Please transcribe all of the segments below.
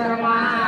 Center Y.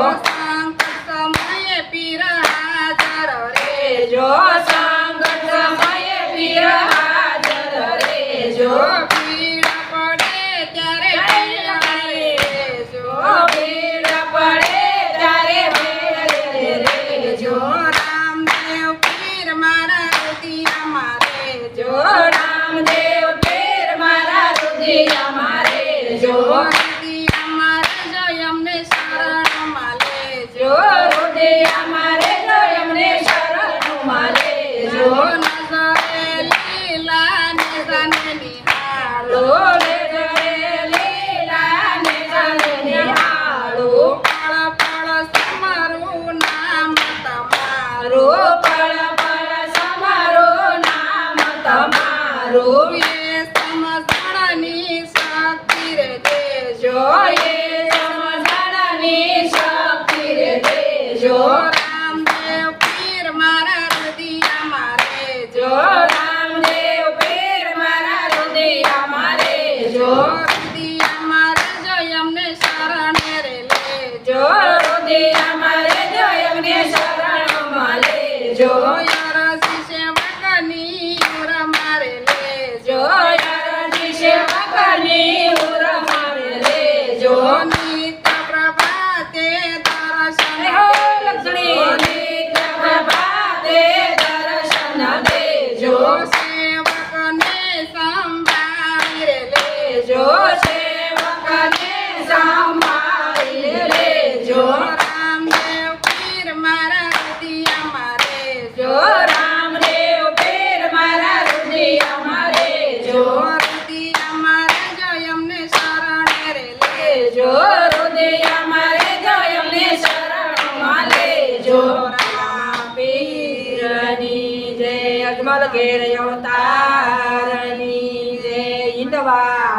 dos. રોપણ પર નામ તમારો એ સમસણની શક્તિ રે દેજો એ સમસણની શક્તિ રે દેજો Joe. યજમલ ઘેર અવતારની જય હિન્દવા